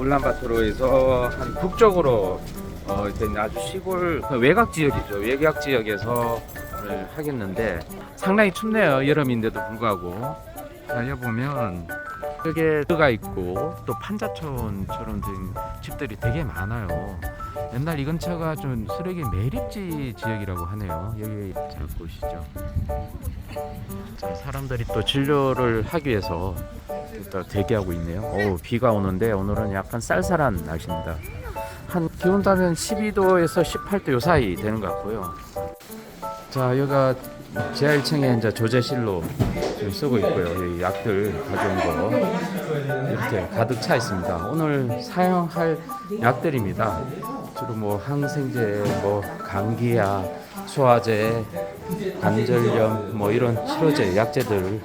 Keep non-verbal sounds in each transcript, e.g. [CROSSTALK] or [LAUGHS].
울란바토르에서 한 북쪽으로 어, 된 아주 시골 그 외곽 지역이죠. 외곽 지역에서 하겠는데 상당히 춥네요. 여름인데도 불구하고 달려보면 여기에 들어가 있고 또 판자촌처럼 된 집들이 되게 많아요. 옛날 이 근처가 좀 쓰레기 매립지 지역이라고 하네요. 여기 잘 보시죠. 자, 사람들이 또 진료를 하기 위해서 또 대기하고 있네요. 오, 비가 오는데 오늘은 약간 쌀쌀한 날씨입니다. 한 기온 따면 12도에서 18도 요 사이 되는 것 같고요. 자, 여기가 지하 1층에 이제 조제실로 지금 쓰고 있고요. 여기 약들 가져온 거 이렇게 가득 차 있습니다. 오늘 사용할 약들입니다. 주로 뭐 항생제, 뭐 감기약, 소화제, 관절염 뭐 이런 치료제, 약제들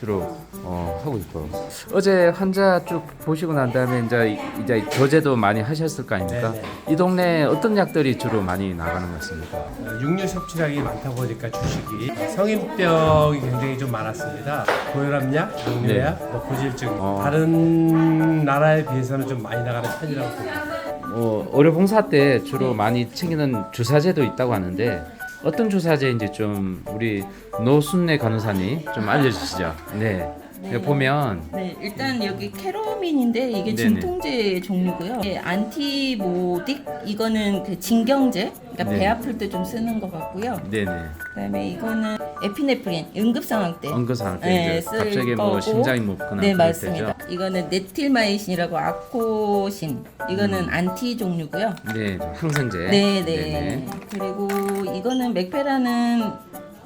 주로 어, 하고 있고요. 어제 환자 쭉 보시고 난 다음에 이제 이제 조제도 많이 하셨을 거 아닙니까? 네네. 이 동네 어떤 약들이 주로 많이 나가는 것 같습니까? 어, 육류 섭취량이 많다 보니까 주식이 성인병이 굉장히 좀 많았습니다. 고혈압약, 당뇨약, 뭐 고지혈증 어. 다른 나라에 비해서는 좀 많이 나가는 편이라고 봅니다. 어, 의료 봉사 때 주로 많이 챙기는 주사제도 있다고 하는데 어떤 주사제인지 좀 우리 노순례 간호사님 좀 알려주시죠. 네. 여기 보면 네, 일단 여기 캐로민인데 이게 네네. 진통제 종류고요. 네, 안티모딕 이거는 그 진경제, 그러니까 네. 배 아플 때 좀 쓰는 것 같고요. 네네 그다음에 이거는 에피네프린 응급 상황 때. 응급 상황 때 네, 이제 쓸 갑자기 뭐 거고. 심장이 묻거나 네, 그럴 맞습니다. 때죠. 이거는 네틸마이신이라고 아코신. 이거는 음. 안티 종류고요. 네, 항생제. 네, 네. 네네. 그리고 이거는 맥페라는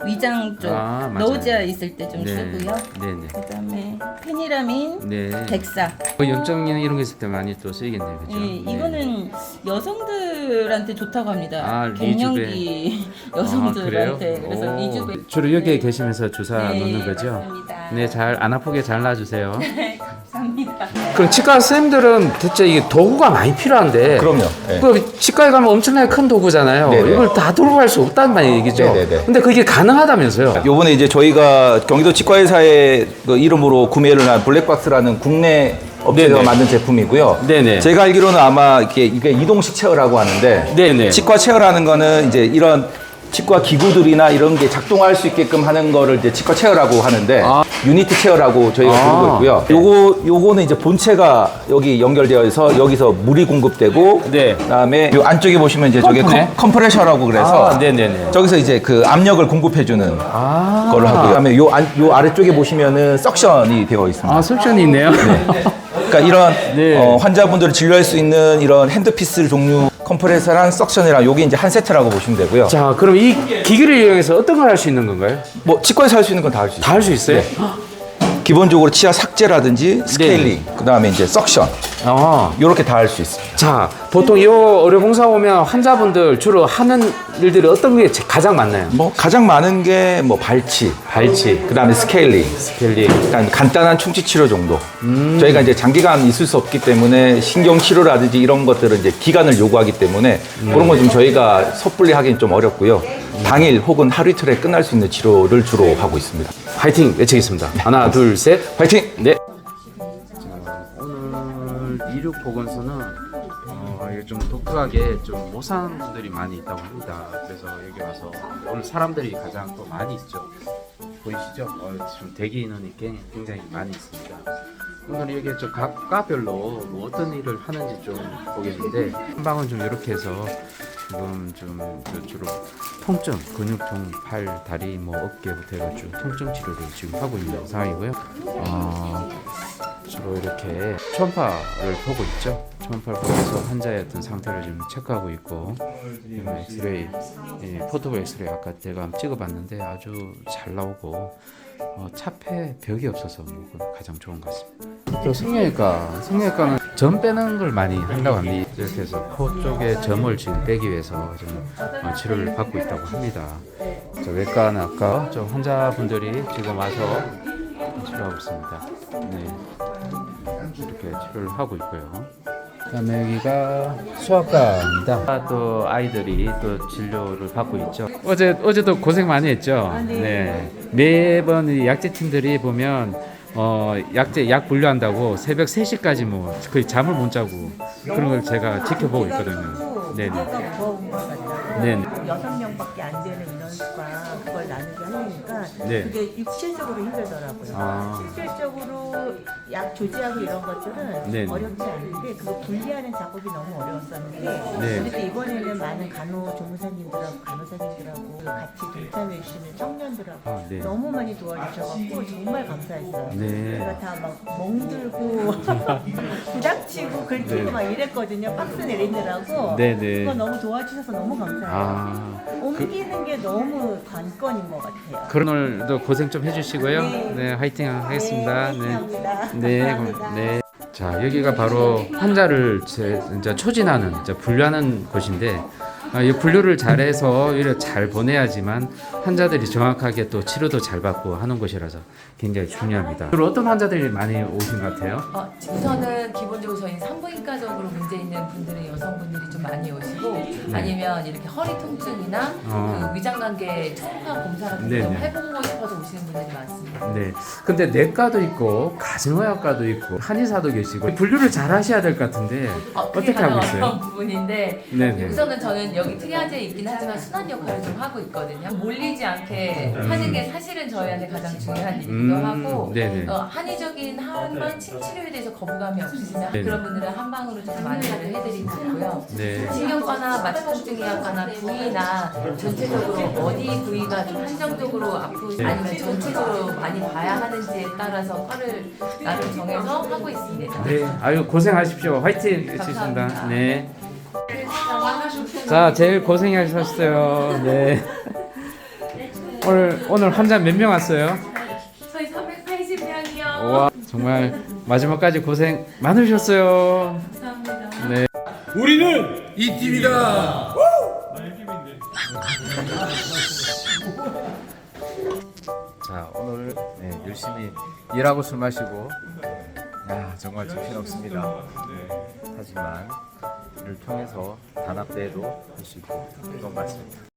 위장 쪽 아, 맞아요. 너우지아 있을 때 좀 네. 쓰고요. 네네. 그다음에 페니라민, 네. 덱사. 뭐 염증이나 이런 거 있을 때 많이 또 쓰이겠네요, 그죠? 예, 이거는 여성들한테 좋다고 합니다. 아, 갱년기 여성들한테 아, 그래서 오. 리주베 주로 여기에 계시면서 주사 네, 놓는 거죠? 맞습니다. 네, 잘 안 아프게 잘 놔주세요. [LAUGHS] 감사합니다. 그럼 치과 선생님들은 대체 이게 도구가 많이 필요한데 그럼요. 예. 그 치과에 가면 엄청나게 큰 도구잖아요. 네네. 이걸 다 들고 갈 수 없다는 말이 얘기죠. 네네네. 근데 그게 가능하다면서요? 요번에 이제 저희가 경기도 치과의사의 그 이름으로 구매를 한 블랙박스라는 국내 업체에서 네네. 만든 제품이고요. 네네. 제가 알기로는 아마 이게 이게 이동식 체어라고 하는데 네네. 치과 체어라는 거는 이제 이런 치과 기구들이나 이런 게 작동할 수 있게끔 하는 거를 이제 치과 체어라고 하는데 아. 유니트 체어라고 저희가 아. 부르고 있고요. 요거 요거는 이제 본체가 여기 연결되어 있어 여기서 물이 공급되고 네. 그다음에 요 안쪽에 보시면 이제 저게 펌프네? 컴, 컴프레셔라고 그래서 아, 네네네. 저기서 이제 그 압력을 공급해 주는 아. 걸로 하고요. 그다음에 요, 안, 요 아래쪽에 보시면은 석션이 되어 있습니다. 아, 설전이 있네요. 그러니까 이런 [LAUGHS] 네. 어, 환자분들을 진료할 수 있는 이런 핸드피스 종류 컴프레서랑 석션이랑 요게 이제 한 세트라고 보시면 되고요. 자, 그럼 이 기기를 이용해서 어떤 걸 할 수 있는 건가요? 뭐 치과에서 할 수 있는 건 다 할 수 있어요. 다 할 수 있어요? 기본적으로 치아 삭제라든지 스케일링, 그다음에 이제 석션 아. 요렇게 다 할 수 있습니다. 자, 보통 이 의료 봉사 오면 환자분들 주로 하는 일들이 어떤 게 제- 가장 많나요? 뭐 가장 많은 게 뭐 발치, 발치, 그다음에 스케일링, 스펠링. 약간 간단한 충치 치료 정도. 저희가 이제 장기간 있을 수 없기 때문에 신경 치료라든지 이런 것들은 이제 기간을 요구하기 때문에 그런 건 좀 저희가 섣불리 하기는 좀 어렵고요. 당일 혹은 하루 이틀에 끝날 수 있는 치료를 주로 하고 있습니다. 화이팅 외치겠습니다. 하나, 둘, 셋. 파이팅! 네. 자, 오늘 이륙 보건소는 어, 이게 좀 독특하게 좀 모산 분들이 많이 있다고 합니다. 그래서 여기 와서 오늘 사람들이 가장 또 많이 있죠. 보이시죠? 어, 지금 대기 인원이 꽤- 굉장히 많이 있습니다. 오늘 여기 좀 각 과별로 뭐 어떤 일을 하는지 좀 보겠는데 한 방은 좀 이렇게 해서 지금 좀그 주로 통증, 근육통, 팔, 다리, 뭐 어깨부터 해가지고 통증 치료를 지금 하고 있는 상황이고요. 어, 주로 이렇게 초음파를 보고 있죠. 초음파를 보면서 환자의 어떤 상태를 지금 체크하고 있고 엑스레이, 예, 포토볼 엑스레이 아까 제가 찍어봤는데 아주 잘 나오고 어, 차폐 벽이 없어서 뭐 가장 좋은 것 같습니다. 또 성형외과, 성형외과는 점 빼는 걸 많이 한다고 합니다. 이렇게 해서 코 쪽에 점을 지금 빼기 위해서 좀 어, 치료를 받고 있다고 합니다. 저 외과는 아까 저 환자분들이 지금 와서 치료하고 있습니다. 네. 이렇게 치료를 하고 있고요. 그다음에 여기가 소아과입니다. 또 아이들이 또 진료를 받고 있죠. 어제 어제도 고생 많이 했죠. 네. 매번 이 약제 팀들이 보면 어, 약제 약 분류한다고 새벽 3시까지 뭐 거의 잠을 못 자고 그런 걸 제가 지켜보고 있거든요. 네네. 네네. 여섯 명밖에 안 인원수가 그걸 나누게 하려니까 네. 그게 육체적으로 힘들더라고요. 아. 실질적으로 약 조제하고 이런 것들은 네네. 어렵지 않은데 그거 분리하는 작업이 너무 어려웠었는데 네. 그때 이번에는 많은 간호조무사님들하고 간호사님들하고 같이 동참해 주시는 청년들하고 아, 네. 너무 많이 도와주셔갖고 정말 감사했어요. 네. 제가 다 막 멍들고 [LAUGHS] 부닥치고 긁히고 네. 막 이랬거든요. 박스 내리느라고. 네 네. 그거 너무 도와주셔서 너무 감사해요. 아, 옮기는 게 너무 관건인 것 같아요. 그런 오늘도 고생 좀 해주시고요. 네. 네, 화이팅 하겠습니다. 네, 네. [LAUGHS] 화이팅합니다. 네, 감사합니다. 그럼- 네. 자, 여기가 바로 환자를 제, 이제 초진하는, 이제 분류하는 곳인데, 아, 이 분류를 잘해서 오히려 잘 보내야지만 환자들이 정확하게 또 치료도 잘 받고 하는 곳이라서 굉장히 중요합니다. 그리고 어떤 환자들이 많이 오신 것 같아요? 어, 우선은 기본적으로 저희는 산부인과적으로 문제 있는 분들은 여성분들이 좀 많이 오시고 아니면 이렇게 허리 통증이나 네. 어. 그 위장관계 초음파 검사 같은 네네. 거좀 해보고 싶어서 오시는 분들이 많습니다. 네. 근데 내과도 있고, 가정의학과도 있고, 한의사도 계시고, 분류를 잘 하셔야 될 것 같은데, 어, 그게 어떻게 하고 가장 있어요? 어려운 부분인데 네네. 우선은 저는 여기 트리아제에 있긴 하지만 순환 역할을 좀 하고 있거든요. 몰리지 않게 하는 게 사실은 저희한테 가장 중요한 일이기도 음, 하고 네네. 어, 한의적인 한방 침치료에 대해서 거부감이 없으시면 네네. 그런 분들은 한방으로 좀 안내를 해드리고 있고요. 네. 신경과나 마취통증의학과나 부위나 전체적으로 어디 부위가 좀 한정적으로 아프지 아니면 전체적으로 많이 봐야 하는지에 따라서 과를 나름 정해서 하고 있습니다. 네, 아유 고생하십시오. 화이팅. 감사합니다. 네. 자, 제일 고생하셨어요. 네. 오늘 오늘 환자 몇 명 왔어요? 저희 380명이요. 와, 정말 마지막까지 고생 많으셨어요. 감사합니다. 네. 우리는 이 팀이다. 자 오늘 네, 열심히 일하고 술 마시고. 야 정말 정신없습니다. 네, 하지만 이를 통해서 단합대회도 할 수 있고 그건 맞습니다